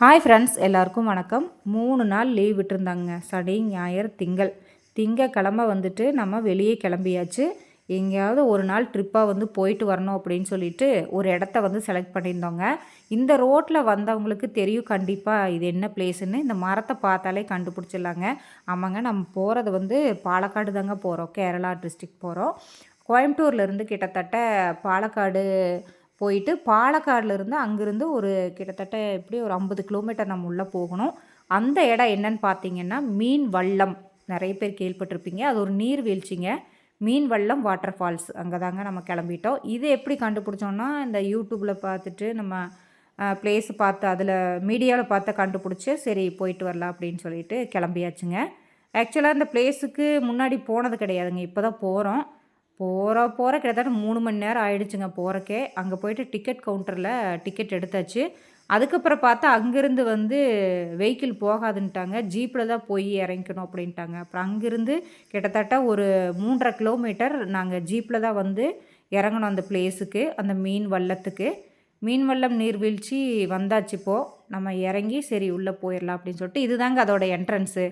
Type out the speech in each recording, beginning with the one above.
Hi friends எல்லாருக்கும் வணக்கம். மூணு நாள் லீவ் விட்டுருந்தாங்க. சனி ஞாயிறு திங்கள். திங்கக்கிழமை வந்துட்டு நம்ம வெளியே கிளம்பியாச்சு. எங்கேயாவது ஒரு நாள் ட்ரிப்பாக வந்து போயிட்டு வரணும் அப்படின்னு சொல்லிட்டு ஒரு இடத்த வந்து செலக்ட் பண்ணியிருந்தோங்க. இந்த ரோட்டில் வந்தவங்களுக்கு தெரியும் கண்டிப்பாக இது என்ன பிளேஸுன்னு இந்த மரத்தை பார்த்தாலே கண்டுபிடிச்சிடலாங்க. ஆமாங்க நம்ம போகிறது வந்து பாலக்காடு தாங்க போகிறோம் கேரளா டிஸ்ட்ரிக் போகிறோம் கோயம்புத்தூர்லேருந்து கிட்டத்தட்ட பாலக்காடு போயிட்டு பாலக்காடுலேருந்து அங்கேருந்து ஒரு கிட்டத்தட்ட எப்படி ஒரு ஐம்பது கிலோமீட்டர் நம்ம உள்ளே போகணும். அந்த இடம் என்னன்னு பார்த்தீங்கன்னா மீன் வள்ளம். நிறைய பேர் கேள்விப்பட்டிருப்பீங்க. அது ஒரு நீர்வீழ்ச்சிங்க மீன் வள்ளம் வாட்டர் ஃபால்ஸ் அங்கே தாங்க நம்ம கிளம்பிட்டோம். இது எப்படி கண்டுபிடிச்சோன்னா இந்த யூடியூப்பில் பார்த்துட்டு நம்ம பிளேஸ் பார்த்து அதில் மீடியாவில் பார்த்து கண்டுபிடிச்சி சரி போயிட்டு வரலாம் அப்படின்னு சொல்லிட்டு கிளம்பியாச்சுங்க. ஆக்சுவலாக இந்த பிளேஸுக்கு முன்னாடி போனது கிடையாதுங்க. இப்போ தான் போகிறோம் போகிற போகிற கிட்டத்தட்ட மூணு மணி நேரம் ஆயிடுச்சுங்க போகிறக்கே அங்கே போயிட்டு டிக்கெட் கவுண்டரில் டிக்கெட் எடுத்தாச்சு. அதுக்கப்புறம் பார்த்தா அங்கேருந்து வந்து வெஹிக்கிள் போகாதுன்ட்டாங்க. ஜீப்பில் தான் போய் இறங்கிக்கணும் அப்படின்ட்டாங்க. அப்புறம் அங்கேருந்து கிட்டத்தட்ட ஒரு மூன்றரை கிலோமீட்டர் நாங்கள் ஜீப்பில் தான் வந்து இறங்கணும் அந்த பிளேஸுக்கு அந்த மீன் வல்லத்துக்கு மீன் வள்ளம் நீர்வீழ்ச்சி வந்தாச்சு இப்போது நம்ம இறங்கி சரி உள்ளே போயிடலாம் அப்படின்னு சொல்லிட்டு இதுதாங்க அதோட என்ட்ரன்ஸு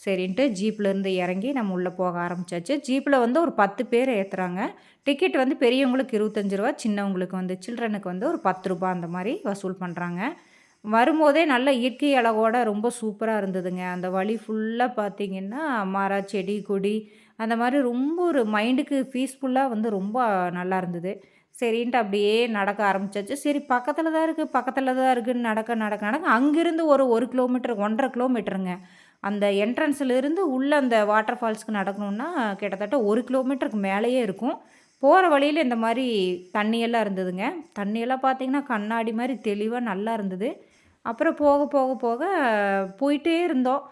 சரின்ட்டு ஜீப்லேருந்து இறங்கி நம்ம உள்ளே போக ஆரம்பித்தாச்சு ஜீப்பில் வந்து ஒரு பத்து பேர் ஏற்றுறாங்க டிக்கெட் வந்து பெரியவங்களுக்கு இருபத்தஞ்சி ரூபா சின்னவங்களுக்கு வந்து சில்ட்ரனுக்கு வந்து ஒரு பத்து ரூபா அந்த மாதிரி வசூல் பண்ணுறாங்க வரும்போதே நல்ல இயற்கை அழகோட ரொம்ப சூப்பராக இருந்ததுங்க. அந்த வழி ஃபுல்லாக பார்த்திங்கன்னா மரம் செடி கொடி அந்த மாதிரி ரொம்ப ஒரு மைண்டுக்கு பீஸ்ஃபுல்லாக வந்து ரொம்ப நல்லா இருந்தது. சரின்ட்டு அப்படியே நடக்க ஆரம்பிச்சாச்சு. சரி பக்கத்தில் தான் இருக்குது பக்கத்தில் தான் இருக்குதுன்னு நடக்க நடக்க நடக்க அங்கேருந்து ஒரு ஒரு கிலோமீட்டர் ஒன்றரை கிலோமீட்டருங்க. அந்த என்ட்ரன்ஸ்லேருந்து உள்ளே அந்த வாட்டர் ஃபால்ஸ்க்கு நடக்கணுன்னா கிட்டத்தட்ட ஒரு கிலோமீட்டருக்கு மேலேயே இருக்கும். போகிற வழியில் இந்த மாதிரி தண்ணியெல்லாம் இருந்ததுங்க. தண்ணியெல்லாம் பார்த்திங்கன்னா கண்ணாடி மாதிரி தெளிவாக நல்லா இருந்தது. அப்புறம் போக போக போக போயிட்டே இருந்தோம்.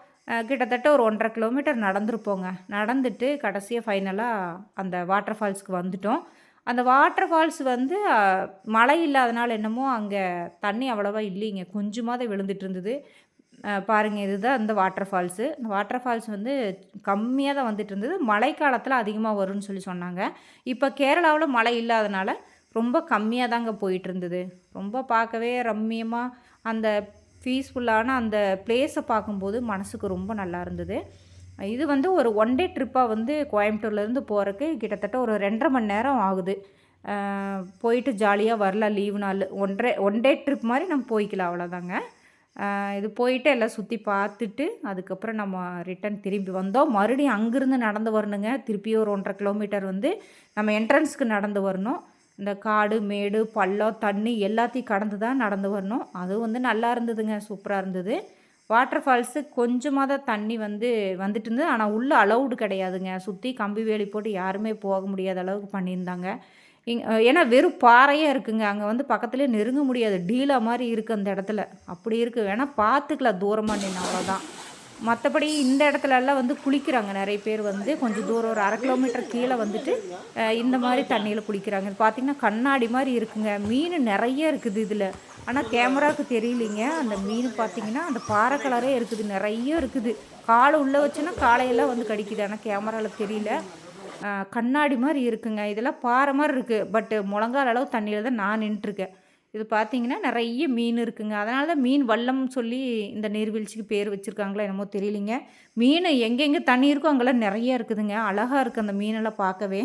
கிட்டத்தட்ட ஒரு ஒன்றரை கிலோமீட்டர் நடந்துருப்போங்க. நடந்துட்டு கடைசியாக ஃபைனலாக அந்த வாட்டர் ஃபால்ஸ்க்கு வந்துட்டோம். அந்த வாட்டர் ஃபால்ஸ் வந்து மழை இல்லாதனால என்னமோ அங்கே தண்ணி அவ்வளோவா இல்லைங்க. கொஞ்சமாக தான் விழுந்துட்டு இருந்தது பாருங்கள் இதுதான் இந்த வாட்டர் ஃபால்ஸு இந்த வாட்டர் ஃபால்ஸ் வந்து கம்மியாக தான் வந்துட்டு இருந்தது மழை காலத்தில் அதிகமாக வரும்னு சொல்லி சொன்னாங்க. இப்போ கேரளாவில் மழை இல்லாதனால ரொம்ப கம்மியாக தாங்க போயிட்டு இருந்தது ரொம்ப பார்க்கவே ரம்மியமாக அந்த பீஸ்ஃபுல்லான அந்த பிளேஸை பார்க்கும்போது மனசுக்கு ரொம்ப நல்லா இருந்தது. இது வந்து ஒரு ஒன் டே ட்ரிப்பாக வந்து கோயம்புத்தூர்லேருந்து போகிறக்கு கிட்டத்தட்ட ஒரு ரெண்டரை மணி நேரம் ஆகுது. போயிட்டு ஜாலியாக வரலாம் லீவு நாள். ஒன்றரை ஒன் டே ட்ரிப் மாதிரி நம்ம போய்க்கலாம் அவ்வளோதாங்க இது போயிட்டு எல்லாம் சுற்றி பார்த்துட்டு அதுக்கப்புறம் நம்ம ரிட்டன் திரும்பி வந்தோம். மறுபடியும் அங்கேருந்து நடந்து வரணுங்க. திருப்பி ஒரு ஒன்றரை கிலோமீட்டர் வந்து நம்ம என்ட்ரன்ஸ்க்கு நடந்து வரணும். இந்த காடு மேடு பள்ளம் தண்ணி எல்லாத்தையும் கடந்து தான் நடந்து வரணும். அதுவும் வந்து நல்லா இருந்ததுங்க. சூப்பராக இருந்தது. வாட்டர் ஃபால்ஸு கொஞ்சமாக தான் தண்ணி வந்து வந்துட்டு இருந்தது ஆனால் உள்ளே அலௌடு கிடையாதுங்க. சுற்றி கம்பி வேலி போட்டு யாருமே போக முடியாத அளவுக்கு பண்ணியிருந்தாங்க. இங் ஏன்னா வெறும் பாறையாக இருக்குங்க. அங்கே வந்து பக்கத்துலேயே நெருங்க முடியாது. டீலாக மாதிரி இருக்குது அந்த இடத்துல. அப்படி இருக்குது வேணால் பார்த்துக்கலாம் தூரமாக நின்று அவ்வளோதான் மற்றபடி இந்த இடத்துலலாம் வந்து குளிக்கிறாங்க. நிறைய பேர் வந்து கொஞ்சம் தூரம் ஒரு அரை கிலோமீட்டர் கீழே வந்துட்டு இந்த மாதிரி தண்ணியில் குளிக்கிறாங்க. பார்த்திங்கன்னா கண்ணாடி மாதிரி இருக்குங்க. மீன் நிறைய இருக்குது இதில். ஆனால் கேமராவுக்கு தெரியலிங்க. அந்த மீன் பார்த்திங்கன்னா அந்த பாறை கலரே இருக்குது. நிறைய இருக்குது. காலை உள்ளே வச்சுன்னா காலையெல்லாம் வந்து கடிக்குது. ஆனால் கேமராவில் தெரியல. கண்ணாடி மாதிரி இருக்குங்க. இதெல்லாம் பாறை மாதிரி இருக்குது பட்டு முழங்கால் அளவு தண்ணியில் தான் நான் நின்றுருக்கேன் இது பார்த்தீங்கன்னா நிறைய மீன் இருக்குங்க. அதனால தான் மீன் வல்லம் சொல்லி இந்த நீர்வீழ்ச்சிக்கு பேர் வச்சுருக்காங்களோ என்னமோ தெரியலிங்க. மீன் எங்கெங்கே தண்ணி இருக்கோ அங்கெல்லாம் நிறைய இருக்குதுங்க. அழகாக இருக்குது அந்த மீனெல்லாம் பார்க்கவே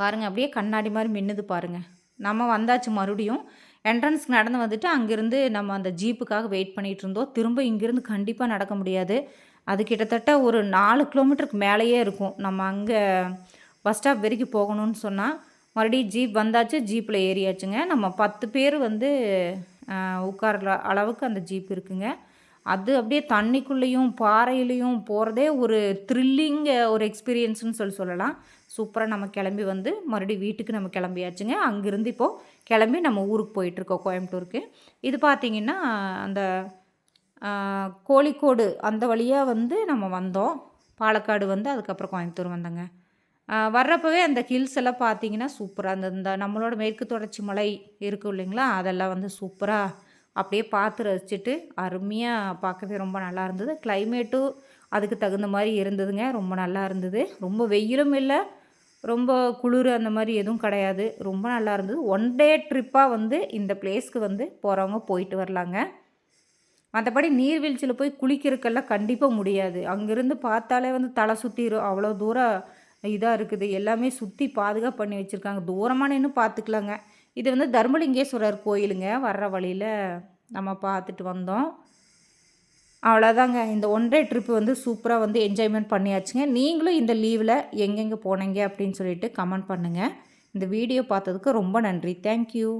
பாருங்கள் அப்படியே கண்ணாடி மாதிரி மின்னுது பாருங்கள் நம்ம வந்தாச்சு மறுபடியும். என்ட்ரன்ஸ்க்கு நடந்து வந்துட்டு அங்கேருந்து நம்ம அந்த ஜீப்புக்காக வெயிட் பண்ணிகிட்டு இருந்தோம். திரும்ப இங்கேருந்து கண்டிப்பாக நடக்க முடியாது. அது கிட்டத்தட்ட ஒரு நாலு கிலோமீட்டருக்கு மேலேயே இருக்கும். நம்ம அங்கே பஸ் ஸ்டாப் வரைக்கும் போகணும்னு சொன்னால் மறுபடியும் ஜீப் வந்தாச்சு ஜீப்பில் ஏறியாச்சுங்க. நம்ம பத்து பேர் வந்து உட்கார்ற அளவுக்கு அந்த ஜீப் இருக்குங்க. அது அப்படியே தண்ணிக்குள்ளேயும் பாறையிலையும் போகிறதே ஒரு த்ரில்லிங் ஒரு எக்ஸ்பீரியன்ஸ்னு சொல்லி சொல்லலாம். சூப்பராக நம்ம கிளம்பி வந்து மறுபடியும் வீட்டுக்கு நம்ம கிளம்பியாச்சுங்க. அங்கேருந்து இப்போது கிளம்பி நம்ம ஊருக்கு போயிட்டுருக்கோம் கோயம்புத்தூருக்கு. இது பார்த்திங்கன்னா அந்த கோழிக்கோடு அந்த வழியாக வந்து நம்ம வந்தோம். பாலக்காடு வந்து அதுக்கப்புறம் கோயம்புத்தூர் வந்தோங்க. வர்றப்பவே அந்த ஹில்ஸ் எல்லாம் பார்த்தீங்கன்னா சூப்பராக அந்த இந்த நம்மளோட மேற்கு தொடர்ச்சி மலை இருக்கும் இல்லைங்களா? அதெல்லாம் வந்து சூப்பராக அப்படியே பார்த்து ரசிச்சுட்டு அருமையாக பார்க்கவே ரொம்ப நல்லா இருந்தது. கிளைமேட்டும் அதுக்கு தகுந்த மாதிரி இருந்ததுங்க. ரொம்ப நல்லா இருந்தது. ரொம்ப வெயிலும் இல்லை. ரொம்ப குளிர் அந்த மாதிரி எதுவும் கிடையாது. ரொம்ப நல்லா இருந்தது. ஒன் டே ட்ரிப்பாக வந்து இந்த பிளேஸ்க்கு வந்து போகிறவங்க போயிட்டு வரலாங்க. மற்றபடி நீர்வீழ்ச்சியில் போய் குளிக்கிறதுக்கெல்லாம் கண்டிப்பாக முடியாது. அங்கேருந்து பார்த்தாலே வந்து தலை சுற்றிடும் அவ்வளோ தூரம் இதாக இருக்குது. எல்லாமே சுற்றி பாதுகாப்பு பண்ணி வச்சுருக்காங்க. தூரமாக நின்று பார்த்துக்கலாங்க. இது வந்து தர்மலிங்கேஸ்வரர் கோயிலுங்க. வர்ற வழியில் நம்ம பார்த்துட்டு வந்தோம். அவ்வளோதாங்க இந்த ஒன் டே ட்ரிப்பு வந்து சூப்பராக வந்து என்ஜாய்மெண்ட் பண்ணியாச்சுங்க. நீங்களும் இந்த லீவில் எங்கெங்கே போனீங்க அப்படின்னு சொல்லிட்டு கமெண்ட் பண்ணுங்கள் இந்த வீடியோ பார்த்ததுக்கு ரொம்ப நன்றி. தேங்க்யூ